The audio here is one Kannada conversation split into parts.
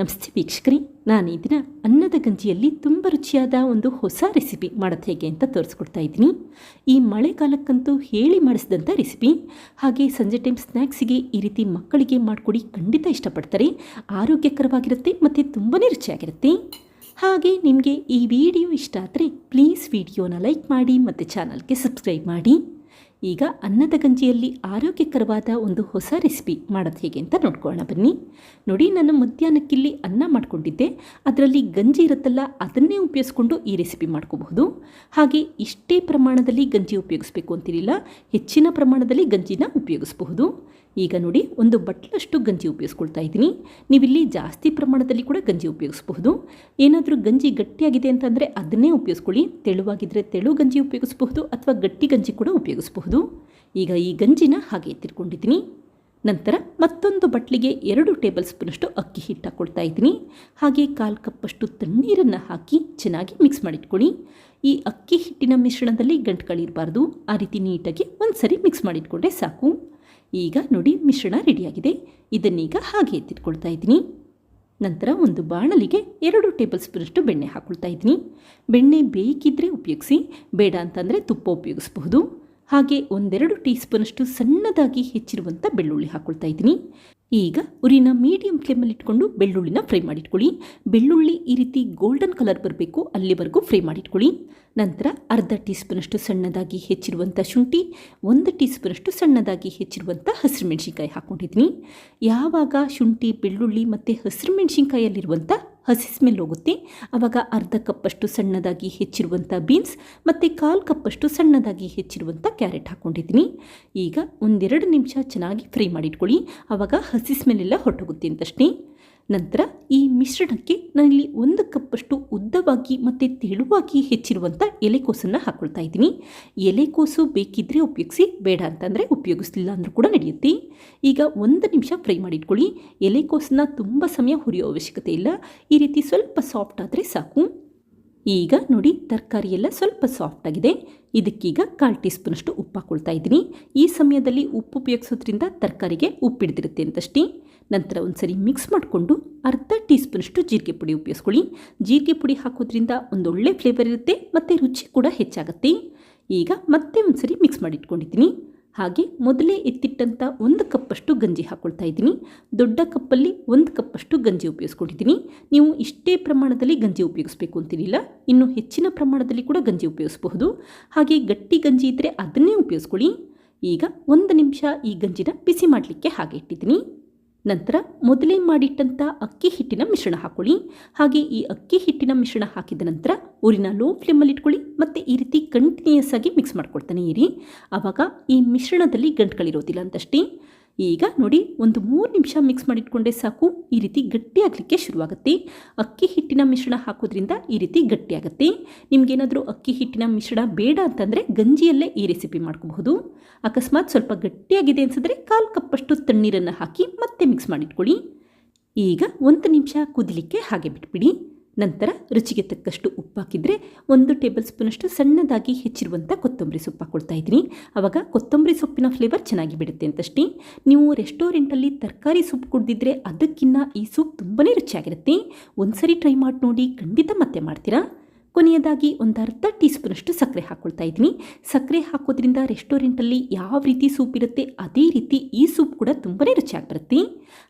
ನಮಸ್ತೆ ವೀಕ್ಷಕರಿ, ನಾನು ಈ ದಿನ ಅನ್ನದ ಗಂಜಿಯಲ್ಲಿ ತುಂಬ ರುಚಿಯಾದ ಒಂದು ಹೊಸ ರೆಸಿಪಿ ಮಾಡೋದು ಹೇಗೆ ಅಂತ ತೋರಿಸ್ಕೊಡ್ತಾ ಇದ್ದೀನಿ. ಈ ಮಳೆಗಾಲಕ್ಕಂತೂ ಹೇಳಿ ಮಾಡಿಸಿದಂಥ ರೆಸಿಪಿ. ಹಾಗೆ ಸಂಜೆ ಟೈಮ್ ಸ್ನ್ಯಾಕ್ಸಿಗೆ ಈ ರೀತಿ ಮಕ್ಕಳಿಗೆ ಮಾಡಿಕೊಡಿ ಖಂಡಿತ ಇಷ್ಟಪಡ್ತಾರೆ. ಆರೋಗ್ಯಕರವಾಗಿರುತ್ತೆ ಮತ್ತು ತುಂಬಾ ರುಚಿಯಾಗಿರುತ್ತೆ. ಹಾಗೆ ನಿಮಗೆ ಈ ವಿಡಿಯೋ ಇಷ್ಟ ಆದರೆ ಪ್ಲೀಸ್ ವಿಡಿಯೋನ ಲೈಕ್ ಮಾಡಿ ಮತ್ತು ಚಾನಲ್ಗೆ ಸಬ್ಸ್ಕ್ರೈಬ್ ಮಾಡಿ. ಈಗ ಅನ್ನದ ಗಂಜಿಯಲ್ಲಿ ಆರೋಗ್ಯಕರವಾದ ಒಂದು ಹೊಸ ರೆಸಿಪಿ ಮಾಡೋದು ಹೇಗೆ ಅಂತ ನೋಡ್ಕೊಳ್ಳೋಣ ಬನ್ನಿ. ನೋಡಿ, ನಾನು ಮಧ್ಯಾಹ್ನಕ್ಕಿಲ್ಲಿ ಅನ್ನ ಮಾಡ್ಕೊಂಡಿದ್ದೆ. ಅದರಲ್ಲಿ ಗಂಜಿ ಇರುತ್ತಲ್ಲ, ಅದನ್ನೇ ಉಪಯೋಗಿಸ್ಕೊಂಡು ಈ ರೆಸಿಪಿ ಮಾಡ್ಕೋಬಹುದು. ಹಾಗೆ ಇಷ್ಟೇ ಪ್ರಮಾಣದಲ್ಲಿ ಗಂಜಿ ಉಪಯೋಗಿಸ್ಬೇಕು ಅಂತಿರಲಿಲ್ಲ, ಹೆಚ್ಚಿನ ಪ್ರಮಾಣದಲ್ಲಿ ಗಂಜಿನ ಉಪಯೋಗಿಸಬಹುದು. ಈಗ ನೋಡಿ, ಒಂದು ಬಟ್ಲಷ್ಟು ಗಂಜಿ ಉಪಯೋಗಿಸ್ಕೊಳ್ತಾ ಇದ್ದೀನಿ. ನೀವಿಲ್ಲಿ ಜಾಸ್ತಿ ಪ್ರಮಾಣದಲ್ಲಿ ಕೂಡ ಗಂಜಿ ಉಪಯೋಗಿಸಬಹುದು. ಏನಾದರೂ ಗಂಜಿ ಗಟ್ಟಿಯಾಗಿದೆ ಅಂತಂದರೆ ಅದನ್ನೇ ಉಪಯೋಗಿಸ್ಕೊಳ್ಳಿ. ತೆಳುವಾಗಿದ್ದರೆ ತೆಳು ಗಂಜಿ ಉಪಯೋಗಿಸಬಹುದು ಅಥವಾ ಗಟ್ಟಿ ಗಂಜಿ ಕೂಡ ಉಪಯೋಗಿಸಬಹುದು. ಈಗ ಈ ಗಂಜಿನ ಹಾಗೆ ಎತ್ತಿಟ್ಕೊಂಡಿದ್ದೀನಿ. ನಂತರ ಮತ್ತೊಂದು ಬಟ್ಲಿಗೆ ಎರಡು ಟೇಬಲ್ ಸ್ಪೂನಷ್ಟು ಅಕ್ಕಿ ಹಿಟ್ಟು ಹಾಕ್ಕೊಳ್ತಾ ಇದ್ದೀನಿ. ಹಾಗೆ ಕಾಲು ಕಪ್ಪಷ್ಟು ತಣ್ಣೀರನ್ನು ಹಾಕಿ ಚೆನ್ನಾಗಿ ಮಿಕ್ಸ್ ಮಾಡಿಟ್ಕೊಳ್ಳಿ. ಈ ಅಕ್ಕಿ ಹಿಟ್ಟಿನ ಮಿಶ್ರಣದಲ್ಲಿ ಗಂಟುಗಳಿರಬಾರ್ದು ಆ ರೀತಿ ನೀಟಾಗಿ ಒಂದು ಸರಿ ಮಿಕ್ಸ್ ಮಾಡಿಟ್ಕೊಂಡ್ರೆ ಸಾಕು. ಈಗ ನೋಡಿ ಮಿಶ್ರಣ ರೆಡಿಯಾಗಿದೆ. ಇದನ್ನೀಗ ಹಾಗೆ ಎತ್ತಿಟ್ಕೊಳ್ತಾ ಇದ್ದೀನಿ. ನಂತರ ಒಂದು ಬಾಣಲಿಗೆ ಎರಡು ಟೇಬಲ್ ಸ್ಪೂನಷ್ಟು ಬೆಣ್ಣೆ ಹಾಕ್ಕೊಳ್ತಾ ಇದ್ದೀನಿ. ಬೆಣ್ಣೆ ಬೇಕಿದ್ದರೆ ಉಪಯೋಗಿಸಿ, ಬೇಡ ಅಂತಂದರೆ ತುಪ್ಪ ಉಪಯೋಗಿಸಬಹುದು. ಹಾಗೆ ಒಂದೆರಡು ಟೀ ಸ್ಪೂನಷ್ಟು ಸಣ್ಣದಾಗಿ ಹೆಚ್ಚಿರುವಂಥ ಬೆಳ್ಳುಳ್ಳಿ ಹಾಕ್ಕೊಳ್ತಾ ಇದ್ದೀನಿ. ಈಗ ಉರಿನ ಮೀಡಿಯಂ ಫ್ಲೇಮಲ್ಲಿ ಇಟ್ಕೊಂಡು ಬೆಳ್ಳುಳ್ಳಿನ ಫ್ರೈ ಮಾಡಿಟ್ಕೊಳ್ಳಿ. ಬೆಳ್ಳುಳ್ಳಿ ಈ ರೀತಿ ಗೋಲ್ಡನ್ ಕಲರ್ ಬರಬೇಕು, ಅಲ್ಲಿವರೆಗೂ ಫ್ರೈ ಮಾಡಿಟ್ಕೊಳ್ಳಿ. ನಂತರ ಅರ್ಧ ಟೀ ಸ್ಪೂನಷ್ಟು ಸಣ್ಣದಾಗಿ ಹೆಚ್ಚಿರುವಂಥ ಶುಂಠಿ, ಒಂದು ಟೀ ಸ್ಪೂನಷ್ಟು ಸಣ್ಣದಾಗಿ ಹೆಚ್ಚಿರುವಂಥ ಹಸಿರು ಮೆಣಸಿನ್ಕಾಯಿ ಹಾಕ್ಕೊಂಡಿದ್ದೀನಿ. ಯಾವಾಗ ಶುಂಠಿ, ಬೆಳ್ಳುಳ್ಳಿ ಮತ್ತು ಹಸಿರು ಮೆಣಸಿನ್ಕಾಯಲ್ಲಿರುವಂಥ ಹಸಿ ಸ್ಮೆಲ್ ಹೋಗುತ್ತೆ. ಆವಾಗ ಅರ್ಧ ಕಪ್ಪಷ್ಟು ಸಣ್ಣದಾಗಿ ಹೆಚ್ಚಿರುವಂಥ ಬೀನ್ಸ್ ಮತ್ತು ಕಾಲು ಕಪ್ಪಷ್ಟು ಸಣ್ಣದಾಗಿ ಹೆಚ್ಚಿರುವಂಥ ಕ್ಯಾರೆಟ್ ಹಾಕ್ಕೊಂಡಿದ್ದೀನಿ ಈಗ ಒಂದೆರಡು ನಿಮಿಷ ಚೆನ್ನಾಗಿ ಫ್ರೈ ಮಾಡಿಟ್ಕೊಳ್ಳಿ. ಆವಾಗ ಹಸಿ ಸ್ಮೆಲ್ ಎಲ್ಲ ಹೊರಟೋಗುತ್ತೆ ಅಂತಷ್ಟೇ. ನಂತರ ಈ ಮಿಶ್ರಣಕ್ಕೆ ನಾನಿಲ್ಲಿ ಒಂದು ಕಪ್ಪಷ್ಟು ಉದ್ದವಾಗಿ ಮತ್ತು ತೆಳುವಾಗಿ ಹೆಚ್ಚಿರುವಂಥ ಎಲೆಕೋಸನ್ನು ಹಾಕ್ಕೊಳ್ತಾ ಇದ್ದೀನಿ. ಎಲೆಕೋಸು ಬೇಕಿದ್ದರೆ ಉಪಯೋಗಿಸಿ, ಬೇಡ ಅಂತಂದರೆ ಉಪಯೋಗಿಸಲಿಲ್ಲ ಅಂದರೂ ಕೂಡ ನಡೆಯುತ್ತೆ. ಈಗ ಒಂದು ನಿಮಿಷ ಫ್ರೈ ಮಾಡಿಟ್ಕೊಳ್ಳಿ. ಎಲೆಕೋಸನ್ನ ತುಂಬ ಸಮಯ ಹುರಿಯೋ ಅವಶ್ಯಕತೆ ಇಲ್ಲ. ಈ ರೀತಿ ಸ್ವಲ್ಪ ಸಾಫ್ಟ್ ಆದರೆ ಸಾಕು. ಈಗ ನೋಡಿ, ತರಕಾರಿ ಎಲ್ಲ ಸ್ವಲ್ಪ ಸಾಫ್ಟ್ ಆಗಿದೆ. ಇದಕ್ಕೀಗ ಕಾಲು ಟೀ ಸ್ಪೂನಷ್ಟು ಉಪ್ಪು ಹಾಕ್ಕೊಳ್ತಾ ಇದ್ದೀನಿ. ಈ ಸಮಯದಲ್ಲಿ ಉಪ್ಪು ಉಪಯೋಗಿಸೋದ್ರಿಂದ ತರಕಾರಿಗೆ ಉಪ್ಪಿಡ್ದಿರುತ್ತೆ ಅಂತಷ್ಟೇ. ನಂತರ ಒಂದು ಸರಿ ಮಿಕ್ಸ್ ಮಾಡಿಕೊಂಡು ಅರ್ಧ ಟೀ ಸ್ಪೂನಷ್ಟು ಜೀರಿಗೆ ಪುಡಿ ಉಪಯೋಗಿಸ್ಕೊಳ್ಳಿ. ಜೀರಿಗೆ ಪುಡಿ ಹಾಕೋದ್ರಿಂದ ಒಂದೊಳ್ಳೆ ಫ್ಲೇವರ್ ಇರುತ್ತೆ ಮತ್ತು ರುಚಿ ಕೂಡ ಹೆಚ್ಚಾಗುತ್ತೆ. ಈಗ ಮತ್ತೆ ಒಂದು ಸರಿ ಮಿಕ್ಸ್ ಮಾಡಿಟ್ಕೊಂಡಿದ್ದೀನಿ. ಹಾಗೆ ಮೊದಲೇ ಎತ್ತಿಟ್ಟಂಥ ಒಂದು ಕಪ್ಪಷ್ಟು ಗಂಜಿ ಹಾಕ್ಕೊಳ್ತಾ ಇದ್ದೀನಿ. ದೊಡ್ಡ ಕಪ್ಪಲ್ಲಿ ಒಂದು ಕಪ್ಪಷ್ಟು ಗಂಜಿ ಉಪಯೋಗಿಸ್ಕೊಂಡಿದ್ದೀನಿ. ನೀವು ಇಷ್ಟೇ ಪ್ರಮಾಣದಲ್ಲಿ ಗಂಜಿ ಉಪಯೋಗಿಸ್ಬೇಕು ಅಂತಿರಲಿಲ್ಲ. ಇನ್ನು ಹೆಚ್ಚಿನ ಪ್ರಮಾಣದಲ್ಲಿ ಕೂಡ ಗಂಜಿ ಉಪಯೋಗಿಸಬಹುದು. ಹಾಗೆ ಗಟ್ಟಿ ಗಂಜಿ ಇದ್ದರೆ ಅದನ್ನೇ ಉಪಯೋಗಿಸ್ಕೊಳ್ಳಿ. ಈಗ ಒಂದು ನಿಮಿಷ ಈ ಗಂಜಿನ ಬಿಸಿ ಮಾಡಲಿಕ್ಕೆ ಹಾಗೆ ಇಟ್ಟಿದ್ದೀನಿ. ನಂತರ ಮೊದಲೇ ಮಾಡಿಟ್ಟಂಥ ಅಕ್ಕಿ ಹಿಟ್ಟಿನ ಮಿಶ್ರಣ ಹಾಕೊಳ್ಳಿ. ಹಾಗೆ ಈ ಅಕ್ಕಿ ಹಿಟ್ಟಿನ ಮಿಶ್ರಣ ಹಾಕಿದ ನಂತರ ಊರಿನ ಲೋ ಫ್ಲೇಮಲ್ಲಿ ಇಟ್ಕೊಳ್ಳಿ. ಮತ್ತು ಈ ರೀತಿ ಕಂಟಿನ್ಯೂಸ್ ಆಗಿ ಮಿಕ್ಸ್ ಮಾಡ್ಕೊಳ್ತಾನೆ ಇರಿ. ಆವಾಗ ಈ ಮಿಶ್ರಣದಲ್ಲಿ ಗಂಟುಗಳಿರೋದಿಲ್ಲ ಅಂತಷ್ಟೇ. ಈಗ ನೋಡಿ, ಒಂದು ಮೂರು ನಿಮಿಷ ಮಿಕ್ಸ್ ಮಾಡಿಟ್ಕೊಂಡೆ ಸಾಕು. ಈ ರೀತಿ ಗಟ್ಟಿಯಾಗಲಿಕ್ಕೆ ಶುರುವಾಗುತ್ತೆ. ಅಕ್ಕಿ ಹಿಟ್ಟಿನ ಮಿಶ್ರಣ ಹಾಕೋದ್ರಿಂದ ಈ ರೀತಿ ಗಟ್ಟಿಯಾಗುತ್ತೆ. ನಿಮಗೇನಾದರೂ ಅಕ್ಕಿ ಹಿಟ್ಟಿನ ಮಿಶ್ರಣ ಬೇಡ ಅಂತಂದರೆ ಗಂಜಿಯಲ್ಲೇ ಈ ರೆಸಿಪಿ ಮಾಡ್ಕೋಬಹುದು. ಅಕಸ್ಮಾತ್ ಸ್ವಲ್ಪ ಗಟ್ಟಿಯಾಗಿದೆ ಅನ್ಸಿದ್ರೆ ಕಾಲು ಕಪ್ಪಷ್ಟು ತಣ್ಣೀರನ್ನು ಹಾಕಿ ಮತ್ತೆ ಮಿಕ್ಸ್ ಮಾಡಿಟ್ಕೊಳ್ಳಿ. ಈಗ ಒಂದು ನಿಮಿಷ ಕುದಿಲಿಕ್ಕೆ ಹಾಗೆ ಬಿಟ್ಬಿಡಿ. ನಂತರ ರುಚಿಗೆ ತಕ್ಕಷ್ಟು ಉಪ್ಪು ಹಾಕಿದರೆ ಒಂದು ಟೇಬಲ್ ಸ್ಪೂನಷ್ಟು ಸಣ್ಣದಾಗಿ ಹೆಚ್ಚಿರುವಂಥ ಕೊತ್ತಂಬರಿ ಸೊಪ್ಪು ಹಾಕೊಳ್ತಾ ಇದ್ದೀನಿ. ಆವಾಗ ಕೊತ್ತಂಬರಿ ಸೊಪ್ಪಿನ ಫ್ಲೇವರ್ ಚೆನ್ನಾಗಿ ಬಿಡುತ್ತೆ ಅಂತಷ್ಟೇ. ನೀವು ರೆಸ್ಟೋರೆಂಟಲ್ಲಿ ತರಕಾರಿ ಸೂಪ್ ಕುಡಿದಿದ್ರೆ ಅದಕ್ಕಿಂತ ಈ ಸೂಪ್ ತುಂಬಾ ರುಚಿಯಾಗಿರುತ್ತೆ. ಒಂದ್ಸರಿ ಟ್ರೈ ಮಾಡಿ ನೋಡಿ ಖಂಡಿತ ಮತ್ತೆ ಮಾಡ್ತೀರಾ? ಕೊನೆಯದಾಗಿ ಒಂದು ಅರ್ಧ ಟೀ ಸ್ಪೂನಷ್ಟು ಸಕ್ಕರೆ ಹಾಕ್ಕೊಳ್ತಾ ಇದ್ದೀನಿ. ಸಕ್ಕರೆ ಹಾಕೋದ್ರಿಂದ ರೆಸ್ಟೋರೆಂಟಲ್ಲಿ ಯಾವ ರೀತಿ ಸೂಪ್ ಇರುತ್ತೆ ಅದೇ ರೀತಿ ಈ ಸೂಪ್ ಕೂಡ ತುಂಬಾ ರುಚಿಯಾಗಿ ಬರುತ್ತೆ.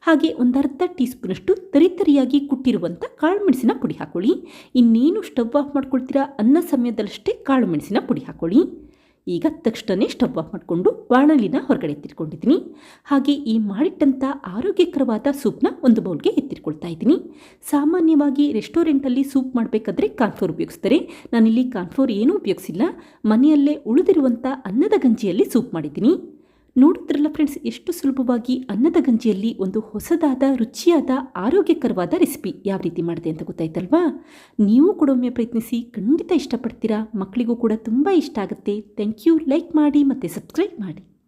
ಹಾಗೆ ಒಂದು ಅರ್ಧ ಟೀ ಸ್ಪೂನಷ್ಟು ತರಿತರಿಯಾಗಿ ಕುಟ್ಟಿರುವಂಥ ಕಾಳು ಮೆಣಸಿನ ಪುಡಿ ಹಾಕ್ಕೊಳ್ಳಿ ಇನ್ನೇನು ಸ್ಟವ್ ಆಫ್ ಮಾಡ್ಕೊಳ್ತೀರಾ ಅನ್ನ ಸಮಯದಲ್ಲಷ್ಟೇ ಕಾಳು ಮೆಣಸಿನ ಪುಡಿ ಹಾಕ್ಕೊಳ್ಳಿ ಈಗ ತಕ್ಷಣವೇ ಸ್ಟವ್ ಆಫ್ ಮಾಡಿಕೊಂಡು ಬಾಣಲಿನ ಹೊರಗಡೆ ಎತ್ತಿಟ್ಕೊಂಡಿದ್ದೀನಿ. ಹಾಗೆ ಈ ಮಾಡಿಟ್ಟಂಥ ಆರೋಗ್ಯಕರವಾದ ಸೂಪ್ನ ಒಂದು ಬೌಲ್ಗೆ ಎತ್ತಿಟ್ಕೊಳ್ತಾ ಇದ್ದೀನಿ. ಸಾಮಾನ್ಯವಾಗಿ ರೆಸ್ಟೋರೆಂಟಲ್ಲಿ ಸೂಪ್ ಮಾಡಬೇಕಾದ್ರೆ ಕಾನ್ಫ್ಲೋರ್ ಉಪಯೋಗಿಸ್ತಾರೆ. ನಾನಿಲ್ಲಿ ಕಾನ್ಫ್ಲೋರ್ ಏನೂ ಉಪಯೋಗಿಸಿಲ್ಲ. ಮನೆಯಲ್ಲೇ ಉಳಿದಿರುವಂಥ ಅನ್ನದ ಗಂಜಿಯಲ್ಲಿ ಸೂಪ್ ಮಾಡಿದ್ದೀನಿ. ನೋಡಿದ್ರಲ್ಲ ಫ್ರೆಂಡ್ಸ್ ಎಷ್ಟು ಸುಲಭವಾಗಿ ಅನ್ನದ ಗಂಜಿಯಲ್ಲಿ ಒಂದು ಹೊಸದಾದ, ರುಚಿಯಾದ, ಆರೋಗ್ಯಕರವಾದ ರೆಸಿಪಿ ಯಾವ ರೀತಿ ಮಾಡಿದೆ ಅಂತ ಗೊತ್ತಾಯ್ತಲ್ವಾ? ನೀವು ಕೂಡ ಒಮ್ಮೆ ಪ್ರಯತ್ನಿಸಿ, ಖಂಡಿತ ಇಷ್ಟಪಡ್ತೀರಾ? ಮಕ್ಕಳಿಗೂ ಕೂಡ ತುಂಬ ಇಷ್ಟ ಆಗುತ್ತೆ. ಥ್ಯಾಂಕ್ ಯು ಲೈಕ್ ಮಾಡಿ ಮತ್ತು ಸಬ್ಸ್ಕ್ರೈಬ್ ಮಾಡಿ.